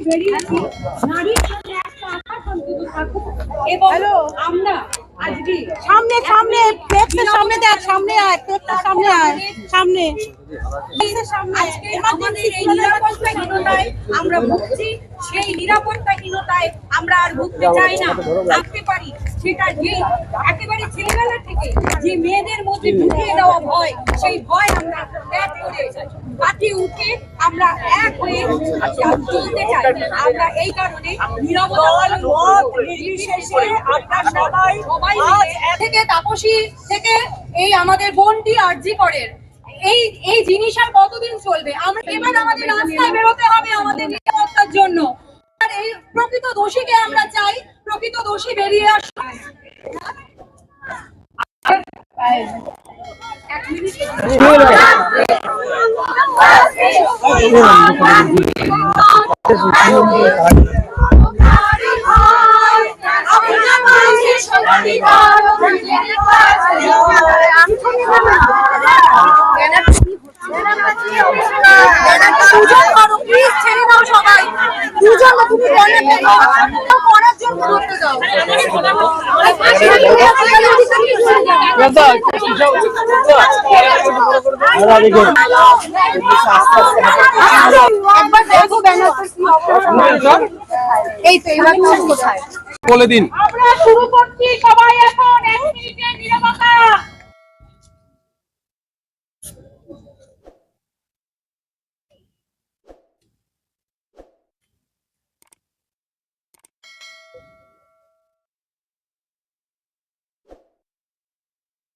একসাথে বেরিয়েছি। নারীর জন্য একটা আকাশ অন্তত থাকুক এবং আমরা আজকে সামনে সামনে প্লেক্সের সামনে দেখ সামনে আয় প্লেক্সের সামনে আয় সামনে। আমাদের এই নিরাপত্তাহীনতায় আমরা ভুগছি সেই নিরাপত্তাহীনতায় আমরা আর ভুগতে চাই না থাকতে পারি। সেটা যে একেবারে ছেলেবেলা থেকে যে মেয়েদের মধ্যে ঢুকিয়ে দেওয়া ভয় সেই ভয় আমরা ত্যাগ করে কাটিয়ে উঠে আমরা এক হয়ে চাই। আমরা এই কারণে সবাই সবাই থেকে তাপসী থেকে এই আমাদের বোনটি আরজি করেন। এই এই জিনিস আর কতদিন চলবে? আমরা এবার আমাদের রাস্তায় বেরোতে হবে আমাদের নিরাপত্তার জন্য। আর এই প্রকৃত দোষীকে আমরা চাই, প্রকৃত দোষী বেরিয়ে আসুক। এক মিনিট দুজন করো প্লিজ ছেড়ে দাও সবাই দুজন তুমি করার জন্য করতে একবার দেখো ব্যানারটা এই তো এইবার কোথায় বলে দিন। আমরা শুরু করছি সবাই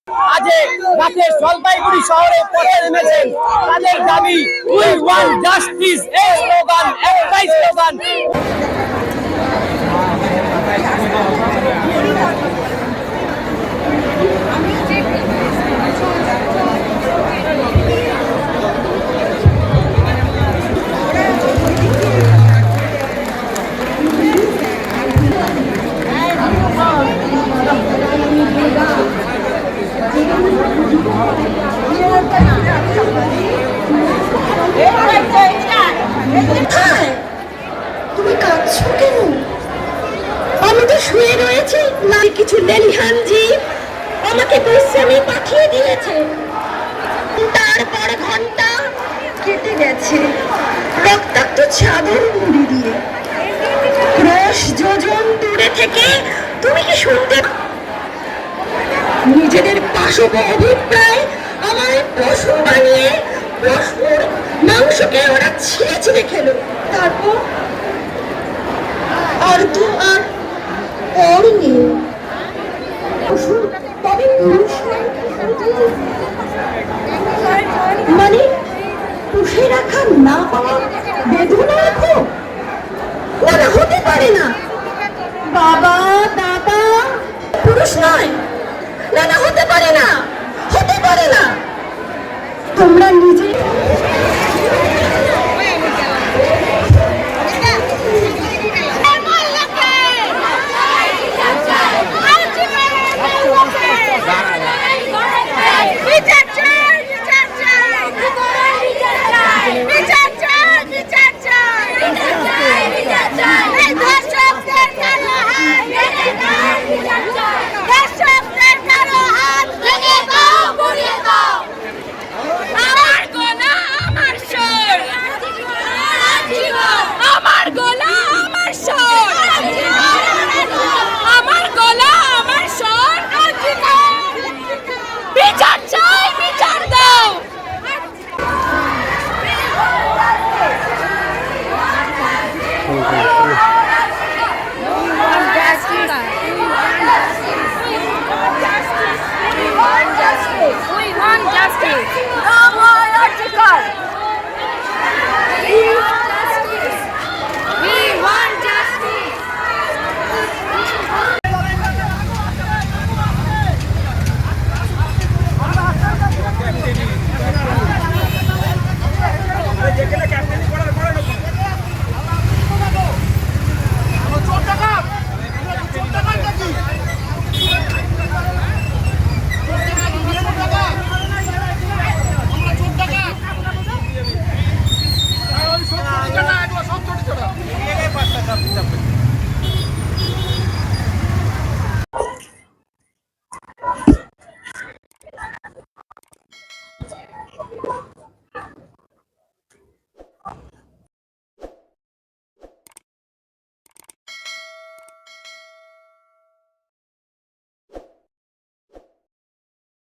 আজ রাতে জলপাইগুড়ি শহরে পথে নেমেছেন। তাদের দাবি উই ওয়ান জাস্টিস এই স্লোগান একটাই স্লোগান তুমি কাঁদছো কেন? আমি তো শুয়ে রয়েছি। না কিছু লেলিহান আমাকে বিশ্রামে পাঠিয়ে দিয়েছে। তারপর ঘণ্টা কেটে গেছে। রক্তাক্ত চাদর মুড়ি দিয়ে। ক্রোশ যোজন দূরে থেকে তুমি কি শুনতে নিজেদের পাশব অভিপ্রায় আমায় পশু বানিয়ে পশুর মাংসকে ওরা ছিঁড়ে ছিঁড়ে খেলো। তারপর তো আর পুরুষ নয়? মানে পুষে রাখা না পাওয়া বেদনা রাখো ওরা হতে পারে না। বাবা, দাদা। পুরুষ নয়। না না হতে পারে না। হতে পারে না। তোমরা নিজে perché la carta è